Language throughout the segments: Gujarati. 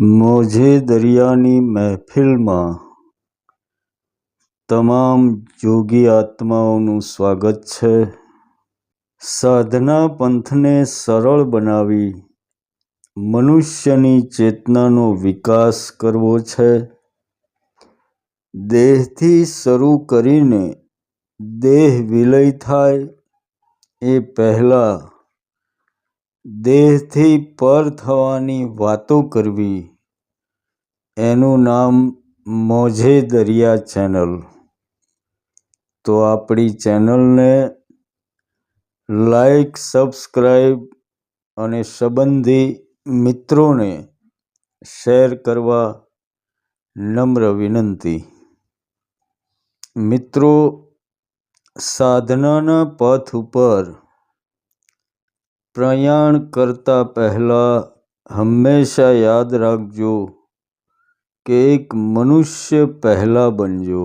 મોજે દરિયાની મહેફિલમાં તમામ જોગી આત્માઓનું સ્વાગત છે. સાધના પંથને સરળ બનાવી મનુષ્યની ચેતનાનો વિકાસ કરવો છે. દેહથી શરૂ કરીને દેહ વિલય થાય એ પહેલાં દેહથી પર થવાની વાતો કરવી એનું નામ મોજે દરિયા ચેનલ. તો આપણી ચેનલને લાઈક, સબસ્ક્રાઈબ અને સંબંધી મિત્રોને શેર કરવા નમ્ર વિનંતી. મિત્રો, સાધનાના પથ ઉપર પ્રયાણ કરતા પહેલાં હંમેશા યાદ રાખજો કે એક મનુષ્ય પહેલાં બનજો.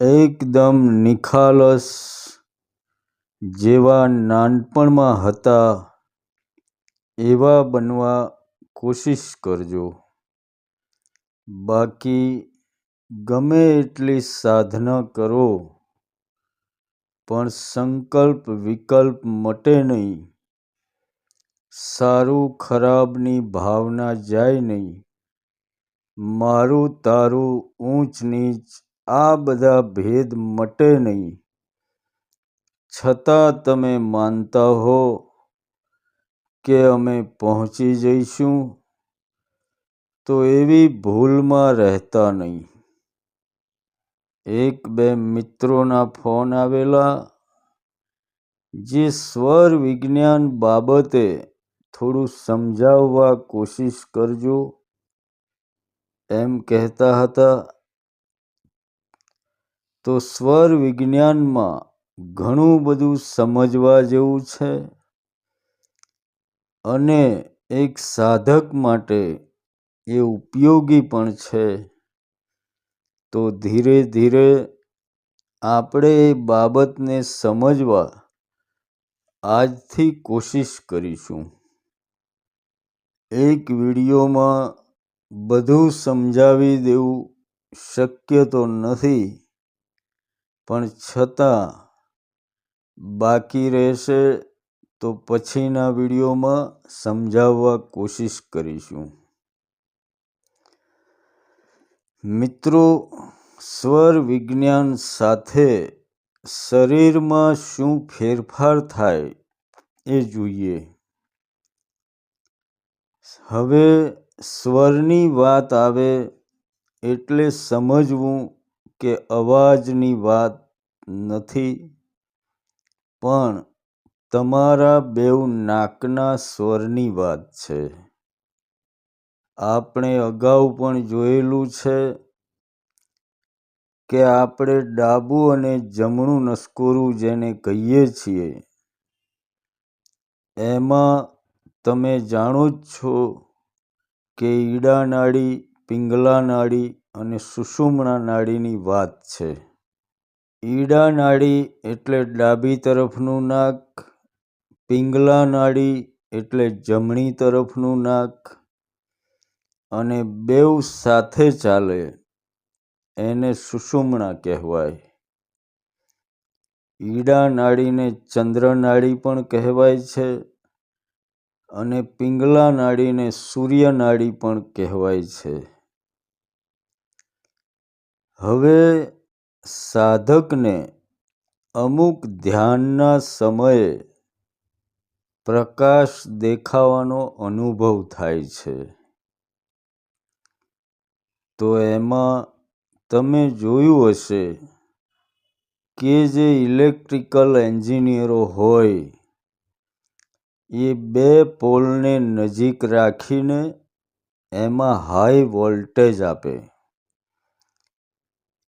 એકદમ નિખાલસ જેવા નાનપણમાં હતા એવા બનવા કોશિશ કરજો. બાકી ગમે એટલી સાધના કરો પણ સંકલ્પ વિકલ્પ મટે નહીં. સારું ખરાબની ભાવના જાય નહીં. મારું તારું ઊંચ નીચ આ બધા ભેદ મટે નહીં. છતાં તમે માનતા હો કે અમે પહોંચી જઈશું, તો એવી ભૂલમાં રહેતા નહીં. એક બે મિત્રોના ફોન આવેલા, જે સ્વર વિજ્ઞાન બાબતે થોડું સમજાવવા કોશિશ કરજો એમ કહેતા હતા. તો સ્વર વિજ્ઞાનમાં ઘણું બધું સમજવા જેવું છે અને એક સાધક માટે એ ઉપયોગી પણ છે. તો ધીરે ધીરે આપણે એ બાબતને સમજવા આજથી કોશિશ કરીશું. એક વિડીયોમાં બધું સમજાવી દેવું શક્ય તો નથી, પણ છતાં બાકી રહેશે તો પછીના વિડીયોમાં સમજાવવા કોશિશ કરીશું. મિત્રો, સ્વર વિજ્ઞાન સાથે શરીરમાં શું ફેરફાર થાય એ જોઈએ. હવે સ્વરની વાત આવે એટલે સમજવું કે અવાજની વાત નથી, પણ તમારા બેઉ નાકના સ્વરની વાત છે. આપણે અગાઉ પણ જોયેલું છે કે આપણે ડાબું અને જમણું નસકોરું જેને કહીએ છીએ એમાં તમે જાણો જ છો કે ઈડા નાડી પિંગલા નાડી અને સુષુમણા નાડીની વાત છે. ઈડા નાડી એટલે ડાબી તરફનું નાક, પિંગલા નાડી એટલે જમણી તરફનું નાક અને બેઉ સાથે ચાલે એને સુષુમણા કહેવાય. ઈડા નાડીને ચંદ્ર નાડી પણ કહેવાય છે અને પિંગલા નાડીને સૂર્ય નાડી પણ કહેવાય છે. હવે સાધકને અમુક ધ્યાનના સમયે પ્રકાશ દેખાવાનો અનુભવ થાય છે. તો એમાં તમે જોયું હશે કે જે ઇલેક્ટ્રિકલ એન્જિનિયરો હોય, એ બે પોલને નજીક રાખીને એમાં હાઈ વોલ્ટેજ આપે.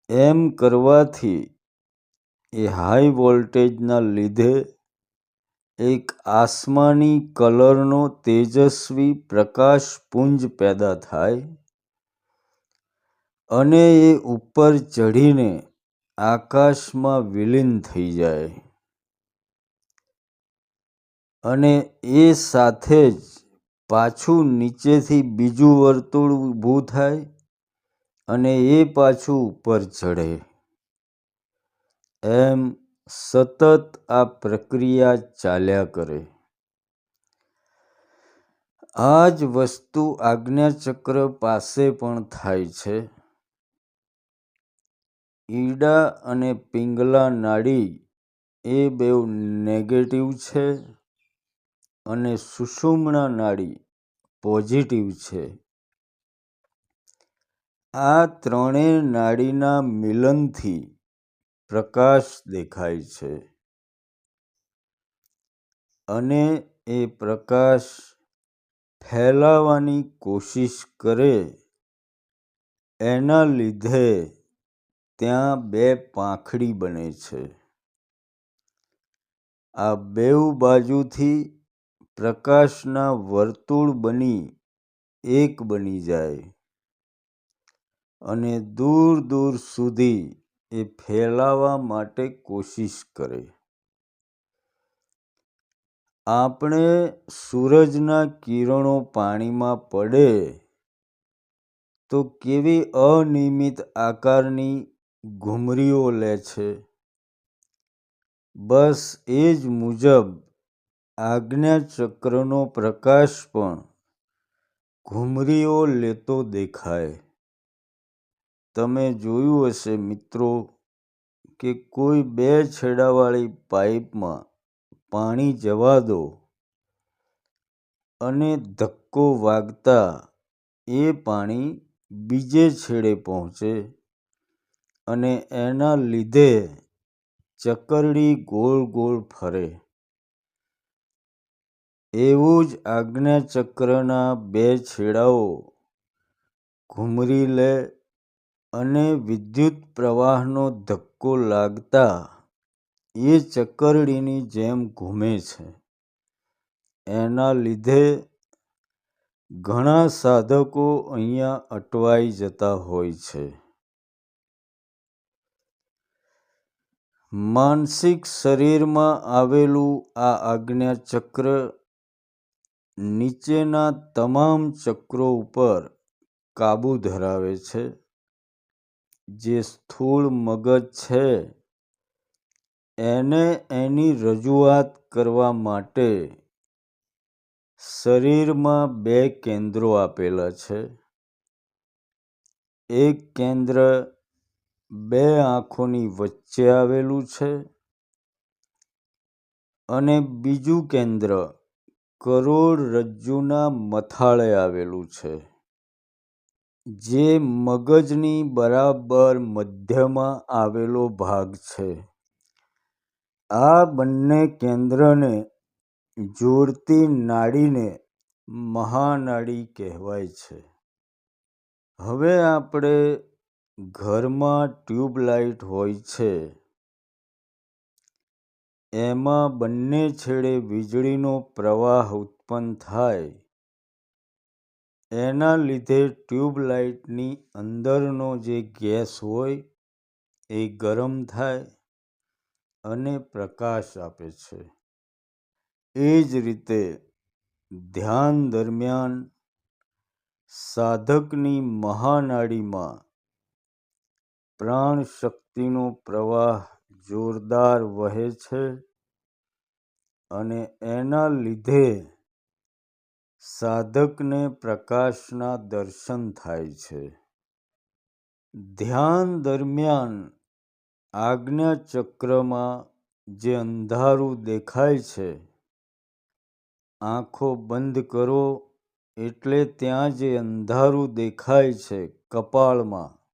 એમ કરવાથી એ હાઈ વોલ્ટેજના લીધે એક આસમાની કલરનો તેજસ્વી પ્રકાશપુંજ પેદા થાય અને એ ઉપર ચઢીને આકાશમાં વિલીન થઈ જાય. અને એ સાથે જ પાછું નીચેથી બીજું વર્તુળ ઊભું થાય અને એ પાછું ઉપર ચઢે. એમ સતત આ પ્રક્રિયા ચાલ્યા કરે. આ જ વસ્તુ આજ્ઞાચક્ર પાસે પણ થાય છે. ઈડા અને પિંગલા નાડી એ બેઉ નેગેટિવ છે અને સુષુમ્ના નાડી પોઝિટિવ છે. આ ત્રણેય નાડીના મિલનથી પ્રકાશ દેખાય છે અને એ પ્રકાશ ફેલાવાની કોશિશ કરે એના લીધે ત્યાં બે પાંખડી બને છે. આ બેઉ બાજુથી પ્રકાશના વર્તુળ બની એક બની જાય અને દૂર દૂર સુધી એ ફેલાવા માટે કોશિશ કરે. આપણે સૂરજના કિરણો પાણીમાં પડે તો કેવી અનિયમિત આકારની ઘૂમરીઓ લે છે. બસ એ જ મુજબ આજ્ઞાચક્રનો પ્રકાશ પણ ઘૂમરીઓ લેતો દેખાય. તમે જોયું હશે મિત્રો કે કોઈ બે છેડાવાળી પાઇપમાં પાણી જવા દો અને ધક્કો વાગતા એ પાણી બીજે છેડે પહોંચે. અને એના લીધે ચકરડી ગોળ ગોળ ફરે. એવું જ આજ્ઞાચક્રના બે છેડાઓ ઘૂમરી લે અને વિદ્યુત પ્રવાહનો ધક્કો લાગતા એ ચકરડીની જેમ ઘૂમે છે. એના લીધે ઘણા સાધકો અહીંયા અટવાઈ જતા હોય છે. માનસિક શરીરમાં આવેલું આ આજ્ઞાચક્ર નીચેના તમામ ચક્રો ઉપર કાબૂ ધરાવે છે. જે સ્થૂળ મગજ છે, એને એની રજૂઆત કરવા માટે શરીરમાં બે કેન્દ્રો આપેલા છે. એક કેન્દ્ર બે આંખોની વચ્ચે આવેલું છે અને બીજું કેન્દ્ર કરોડરજ્જુના મથાળે આવેલું છે, જે મગજની બરાબર મધ્યમાં આવેલો ભાગ છે. આ બંને કેન્દ્રને જોડતી નાડીને મહાનાડી કહેવાય છે. હવે આપણે ઘરમાં ટ્યુબલાઇટ હોય છે. એમાં બંને છેડે વીજળીનો પ્રવાહ ઉત્પન્ન થાય. એના લીધે ટ્યુબલાઇટની અંદરનો જે ગેસ હોય એ ગરમ થાય અને પ્રકાશ આપે છે. એ જ રીતે ધ્યાન દરમિયાન સાધકની મહાનાડીમાં પ્રાણશક્તિનો પ્રવાહ જોરદાર વહે છે અને એના લીધે સાધકને પ્રકાશના દર્શન થાય છે. ધ્યાન દરમિયાન આજ્ઞાચક્રમાં જે અંધારું દેખાય છે, આંખો બંધ કરો એટલે ત્યાં જે અંધારું દેખાય છે કપાળમાં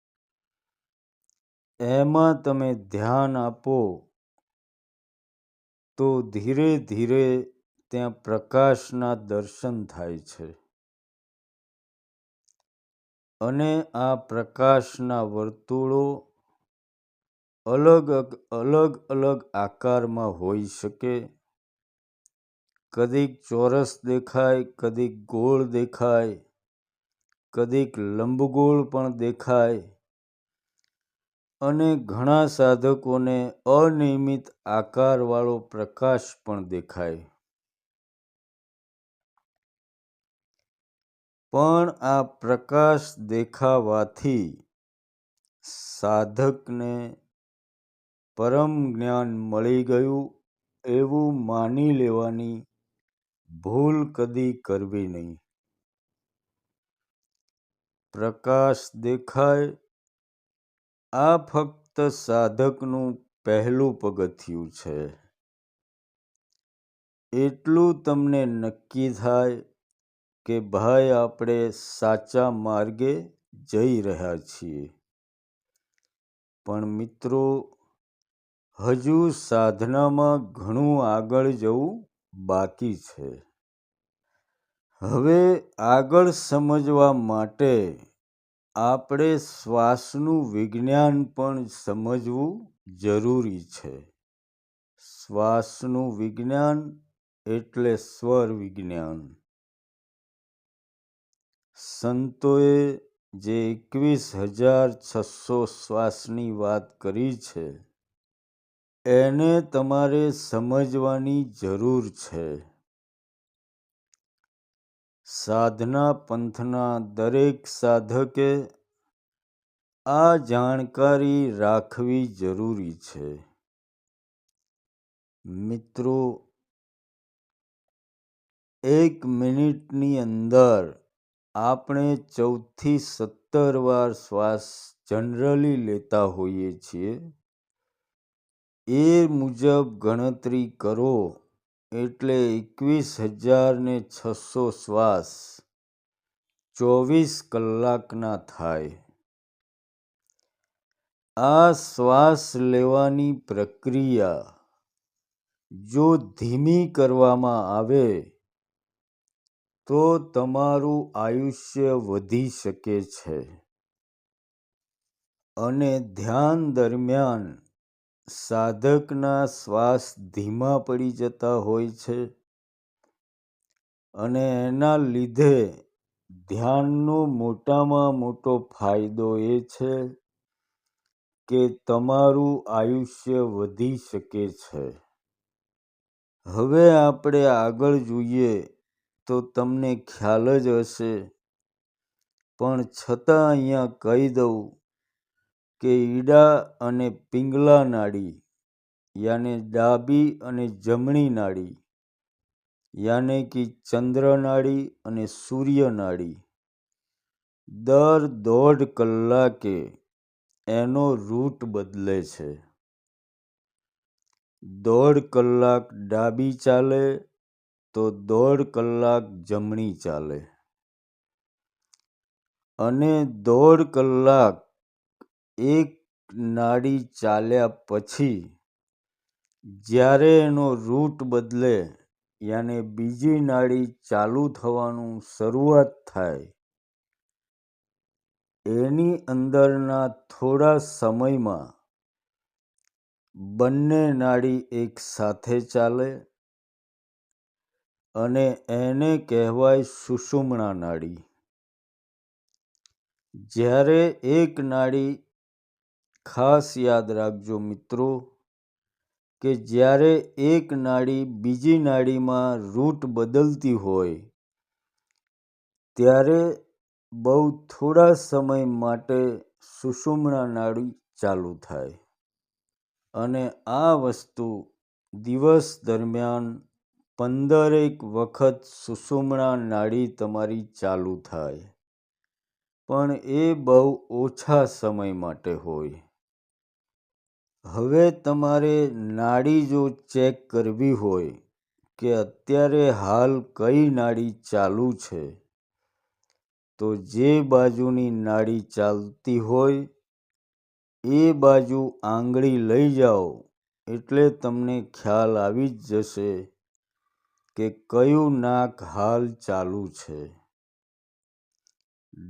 એમાં તમે ધ્યાન આપો, તો ધીરે ધીરે ત્યાં પ્રકાશના દર્શન થાય છે. અને આ પ્રકાશના વર્તુળો અલગ અલગ અલગ આકારમાં હોઈ શકે. કદીક ચોરસ દેખાય, કદીક ગોળ દેખાય, કદીક લંબગોળ પણ દેખાય. અને ઘણા સાધકોને અનિયમિત આકારવાળો પ્રકાશ પણ દેખાય. પણ આ પ્રકાશ દેખાવાથી સાધકને પરમ જ્ઞાન મળી ગયું એવું માની લેવાની ભૂલ કદી કરવી નહીં. પ્રકાશ દેખાય આ ફક્ત સાધકનું પહેલું પગથિયું છે. એટલું તમને નક્કી થાય કે ભાઈ આપણે સાચા માર્ગે જઈ રહ્યા છીએ. પણ મિત્રો, હજુ સાધનામાં ઘણું આગળ જવું બાકી છે. હવે આગળ સમજવા માટે આપણે શ્વાસનું વિજ્ઞાન પણ સમજવું જરૂરી છે. શ્વાસનું વિજ્ઞાન એટલે સ્વર વિજ્ઞાન. સંતોએ જે એકવીસ હજાર છસો શ્વાસની વાત કરી છે, એને તમારે સમજવાની જરૂર છે. સાધના પંથના દરેક સાધકે આ જાણકારી રાખવી જરૂરી છે. મિત્રો, એક મિનિટની અંદર આપણે ચૌદથી સત્તર વાર શ્વાસ જનરલી લેતા હોઈએ છીએ. એ મુજબ ગણતરી કરો એટલે એકવીસ હજાર ને છસો શ્વાસ. ચોવીસ કલાકના થાય. આ શ્વાસ લેવાની પ્રક્રિયા જો ધીમી કરવામાં આવે, તો તમારું આયુષ્ય વધી શકે છે. અને ધ્યાન દરમિયાન સાધકના શ્વાસ ધીમા પડી જતા હોય છે અને એના લીધે ધ્યાનનો મોટામાં મોટો ફાયદો એ છે કે તમારું આયુષ્ય વધી શકે છે. હવે આપણે આગળ જોઈએ તો તમને ખ્યાલ જ હશે. પણ છતાં અહીંયા કહી દઉં કે ઈડા અને પિંગલા નાડી, યાને ડાબી અને જમણી નાડી, યાને કે ચંદ્ર નાડી અને સૂર્ય નાડી. દર દોઢ કલાકે એનો રૂટ બદલે છે. દોઢ કલાક ડાબી ચાલે તો દોઢ કલાક જમણી ચાલે. અને દોઢ કલાક એક નાડી ચાલ્યા પછી જ્યારે એનો રૂટ બદલે યાને બીજી નાડી ચાલુ થવાનું શરૂઆત થાય, એની અંદરના થોડા સમયમાં બંને નાડી એક સાથે ચાલે અને એને કહેવાય સુષુમણા નાડી. જ્યારે એક નાડી ખાસ યાદ રાખજો મિત્રો, કે જ્યારે એક નાડી બીજી નાડીમાં રૂટ બદલતી હોય, ત્યારે બહુ થોડા સમય માટે સુષુમણા નાડી ચાલુ થાય. અને આ વસ્તુ દિવસ દરમિયાન પંદરેક વખત સુષુમણા નાડી તમારી ચાલુ થાય. પણ એ બહુ ઓછા સમય માટે હોય. હવે તમારે નાડી જો ચેક કરવી હોય કે અત્યારે હાલ કઈ નાડી ચાલુ છે, તો જે બાજુની નાડી ચાલતી હોય એ બાજુ આંગળી લઈ જાઓ, એટલે તમને ખ્યાલ આવી જ જશે કે કયું નાક હાલ ચાલુ છે.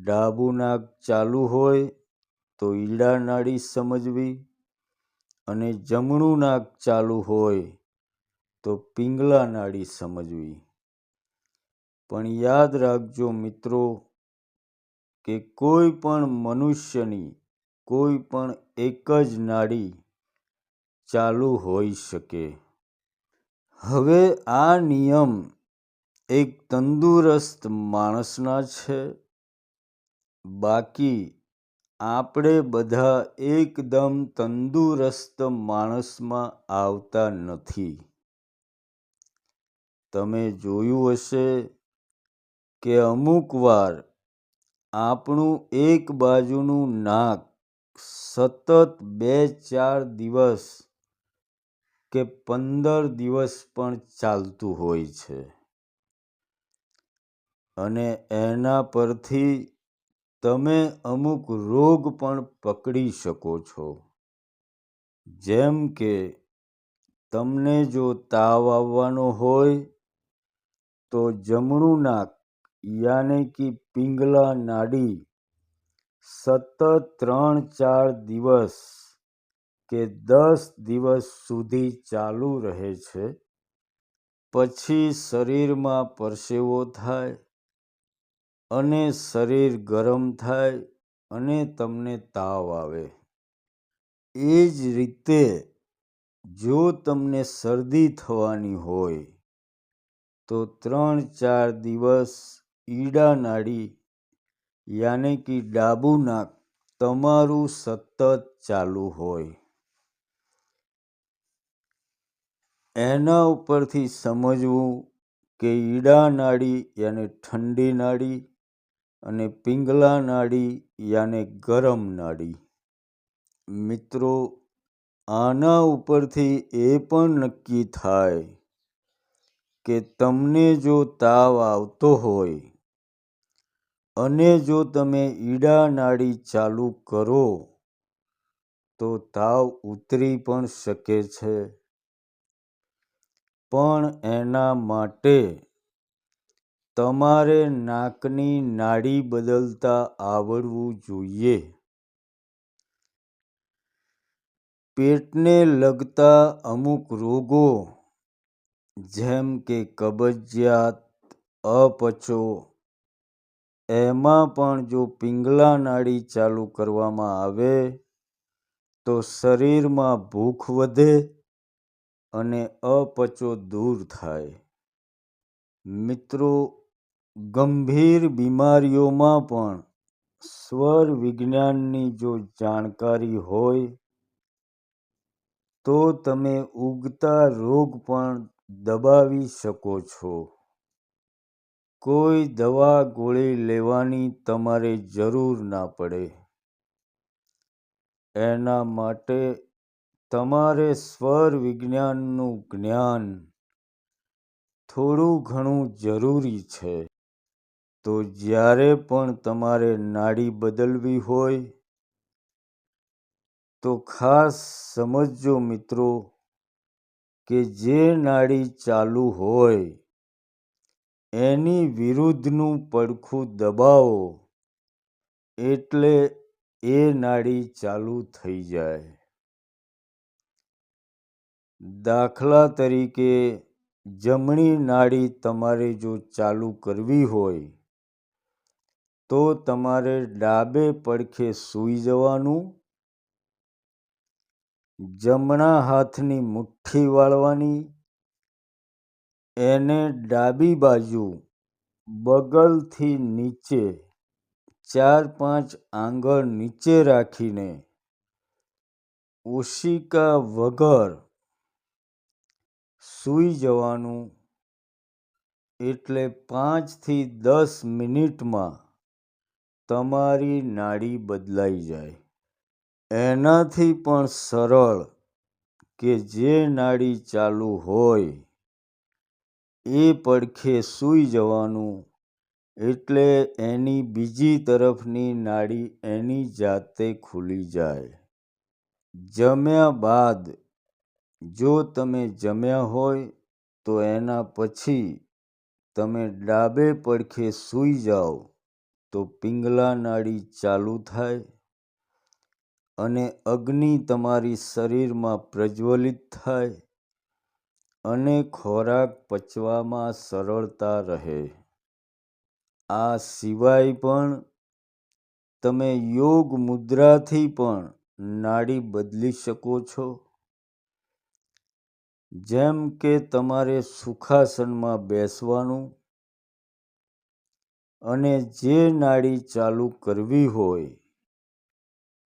ડાબું નાક ચાલુ હોય તો ઈડા નાડી સમજવી અને જમણું નાક ચાલુ હોય તો પિંગલા નાડી સમજવી. પણ યાદ રાખજો મિત્રો કે કોઈ પણ મનુષ્યની કોઈ પણ એક જ નાડી ચાલુ હોઈ શકે. હવે આ નિયમ એક તંદુરસ્ત માણસના છે. બાકી આપણે બધા એકદમ તંદુરસ્ત માણસમાં આવતા નથી. તમે જોયું હશે કે અમુક વાર આપણું એક બાજુનું નાક સતત બે ચાર દિવસ કે પંદર દિવસ પણ ચાલતું હોય છે. અને એના પરથી તમે અમુક રોગ પણ પકડી શકો છો. જેમ કે, તમને જો તાવ આવવાનો હોય, તો જમણું નાક, યાને કે પિંગલા નાડી, સતત ત્રણ ચાર દિવસ કે દસ દિવસ સુધી ચાલુ રહે છે. પછી શરીરમાં પરસેવો થાય અને શરીર ગરમ થાય અને તમને તાવ આવે. એ જ રીતે જો તમને શરદી થવાની હોય, તો ત્રણ ચાર દિવસ ઈડા નાડી, યાને કે ડાબું નાક, તમારું સતત ચાલુ હોય. એના ઉપરથી સમજવું કે ઈડા નાડી યાને ઠંડી નાડી અને પિંગલા નાડી યાને ગરમ નાડી. મિત્રો, આના ઉપરથી એ પણ નક્કી થાય કે તમને જો તાવ આવતો હોય અને જો તમે ઈડા નાડી ચાલુ કરો, તો તાવ ઉતરી પણ શકે છે. પણ એના માટે તમારે નાકની નાડી બદલતા આવડવું જોઈએ. પેટને લગતા અમુક રોગો, જેમ કે કબજિયાત, અપચો, એમાં પણ જો પિંગલા નાડી ચાલુ કરવામાં આવે, તો શરીરમાં ભૂખ વધે અને અપચો દૂર થાય. મિત્રો ગંભીર બીમારીઓમાં પણ સ્વર વિજ્ઞાનની જો જાણકારી હોય તો તમે ઉગતા રોગ પણ દબાવી શકો છો. કોઈ દવા ગોળી લેવાની તમારે જરૂર ના પડે. એના માટે તમારે સ્વર વિજ્ઞાનનું જ્ઞાન થોડું ઘણું જરૂરી છે. તો જ્યારે પણ તમારે નાડી બદલવી હોય, તો ખાસ સમજજો મિત્રો કે જે નાડી ચાલુ હોય, એની વિરુદ્ધનું પડખું દબાવો એટલે એ નાડી ચાલુ થઈ જાય. દાખલા તરીકે, જમણી નાડી તમારે જો ચાલુ કરવી હોય તો તમારે ડાબે પડખે સૂઈ જવાનું, જમણા હાથની મુઠ્ઠી વાળવાની, એને ડાબી બાજુ બગલથી નીચે ચાર પાંચ આંગળ નીચે રાખીને ઓશિકા વગર સૂઈ જવાનું એટલે પાંચથી દસ મિનિટમાં તમારી નાડી બદલાઈ જાય. એનાથી પણ સરળ કે જે નાડી ચાલુ હોય, એ પડખે સૂઈ જવાનું એટલે એની બીજી તરફની નાડી એની જાતે ખુલી જાય. જમ્યા બાદ જો તમે જમ્યા હોય, તો એના પછી તમે ડાબે પડખે સૂઈ જાઓ. તો પિંગલા નાડી ચાલુ થાય અને અગ્નિ તમારી શરીરમાં પ્રજ્વલિત થાય અને ખોરાક પચવામાં સરળતા રહે. આ સિવાય પણ તમે યોગ મુદ્રાથી પણ નાડી બદલી શકો છો. જેમ કે તમારે સુખાસનમાં બેસવાનું અને જે નાડી ચાલુ કરવી હોય,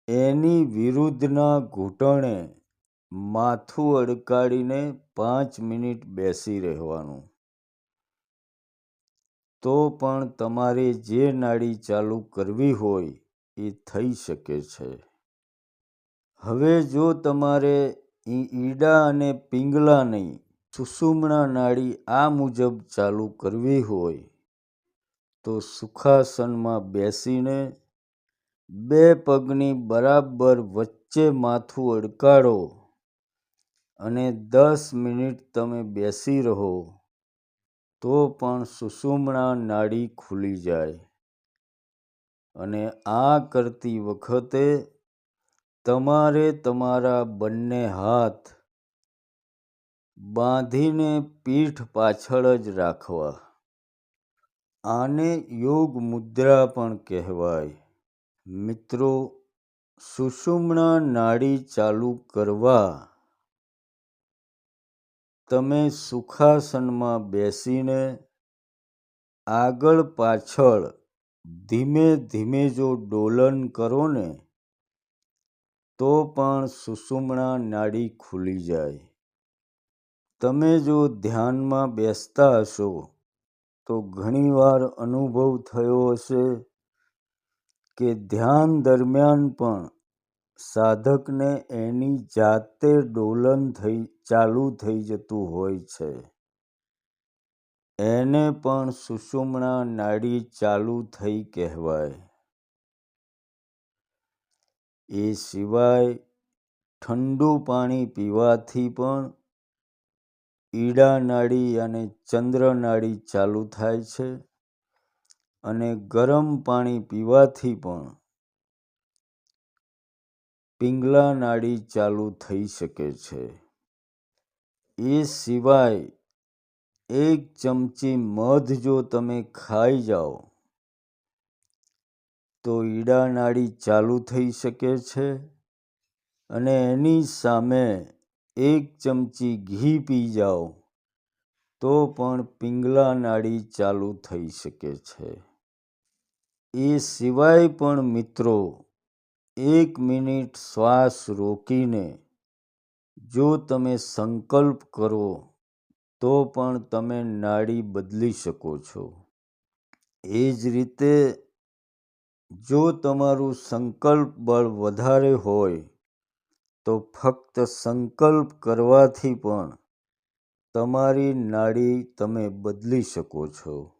એની વિરુદ્ધના ઘૂંટણે માથું અડકાડીને પાંચ મિનિટ બેસી રહેવાનું. તો પણ તમારે જે નાડી ચાલુ કરવી હોય, એ થઈ શકે છે. હવે જો તમારે ઈડા અને પિંગલા નહીં સુષુમણા નાડી આ મુજબ ચાલુ કરવી હોય તો સુખાસનમાં બેસીને બે પગની બરાબર વચ્ચે માથું અડકાડો અને દસ મિનિટ તમે બેસી રહો, તો પણ સુષુમણા નાડી ખુલી જાય. અને આ કરતી વખતે તમારે તમારા બંને હાથ બાંધીને પીઠ પાછળ જ રાખવા. આને યોગ મુદ્રા પણ કહેવાય. મિત્રો, સુષુમ્ણા નાડી ચાલુ કરવા. તમે સુખાસનમાં બેસીને આગળ પાછળ ધીમે ધીમે જો ડોલન કરો ને તો પણ સુષુમણા નાડી ખુલી જાય. તમે જો ધ્યાનમાં બેસતા હશો તો ઘણીવાર અનુભવ થયો હશે કે ધ્યાન દરમિયાન પણ સાધકને એની જાતે ડોલન થઈ, ચાલુ થઈ જતું હોય છે. એને પણ સુષુમણા નાડી ચાલુ થઈ કહેવાય. એ સિવાય ઠંડુ પાણી પીવાથી પણ ઈડા નાડી અને ચંદ્ર નાડી ચાલુ થાય છે અને ગરમ પાણી પીવાથી પણ પિંગલા નાડી ચાલુ થઈ શકે છે. એ સિવાય એક ચમચી મધ જો તમે ખાઈ જાઓ, તો ઈડા નાડી ચાલુ થઈ શકે છે અને એની સામે એક ચમચી ઘી પી જાઓ, તો પણ પિંગલા નાડી ચાલુ થઈ શકે છે. એ સિવાય પણ મિત્રો, એક મિનિટ શ્વાસ રોકીને જો તમે સંકલ્પ કરો, તો પણ તમે નાડી બદલી શકો છો. એ જ રીતે જો તમારું સંકલ્પ બળ વધારે હોય તો ફક્ત સંકલ્પ કરવાથી પણ તમારી નાડી તમે બદલી શકો છો.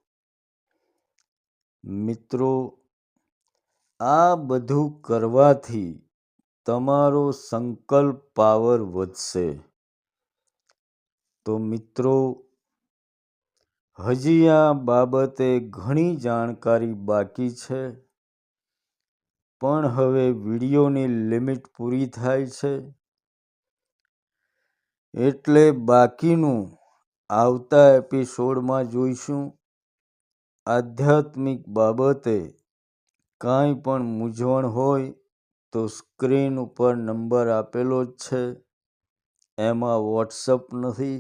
મિત્રો, આ બધું કરવાથી તમારો સંકલ્પ પાવર વધશે. તો મિત્રો, હજી આ બાબતે ઘણી જાણકારી બાકી છે. પણ હવે વિડીયોની લિમિટ પૂરી થાય છે. એટલે બાકીનું આવતા એપિસોડમાં જોઈશું. આધ્યાત્મિક બાબતે કાંઈ પણ મૂંઝવણ હોય તો સ્ક્રીન ઉપર નંબર આપેલો જ છે. એમાં વોટ્સઅપ નથી,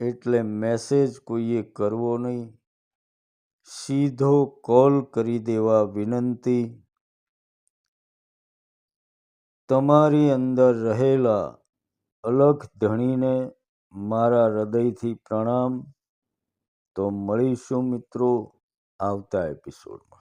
એટલે મેસેજ કોઈએ કરવો નહીં. સીધો કોલ કરી દેવા વિનંતી. તમારી અંદર રહેલા અલખ ધણીને મારા હૃદયથી પ્રણામ. તો મળીશું મિત્રો આવતા એપિસોડમાં